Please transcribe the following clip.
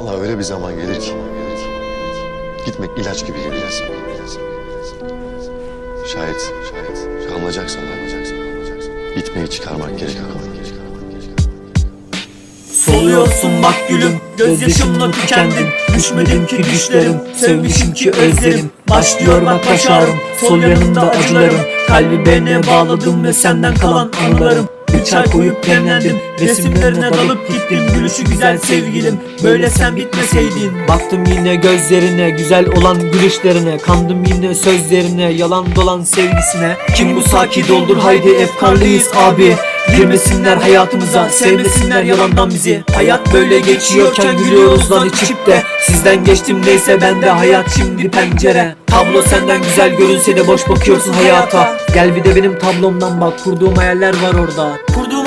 Vallahi öyle bir zaman gelir ki. Gitmek ilaç gibi geliyor. Şayet, şayet. Kalacaksan, kalacaksan. Gitmeyi çıkarmak gerek. Soluyorsun bak gülüm Gözyaşımla tükendim. Düşmedim ki düşlerim Sevmişim ki özlerim. Başlıyor bak baş ağrım Sol yanımda acılarım. Kalbi beni bağladım ve senden kalan anılarım çay koyup demlendim Resimlerine dalıp gittim. Gülüşü güzel sevgilim. Böyle sen bitmeseydin. Baktım yine gözlerine Güzel olan gülüşlerine. Kandım yine sözlerine Yalan dolan sevgisine. Kim bu saki doldur? Haydi efkarlıyız abi Girmesinler hayatımıza Sevmesinler yalandan bizi. Hayat böyle geçiyorken gülüyoruz lan içip de Sizden geçtim neyse ben de hayat şimdi pencere. Tablo senden güzel görünse de boş bakıyorsun hayata. Gel bir de benim tablomdan bak kurduğum hayaller var orada. Kurduğum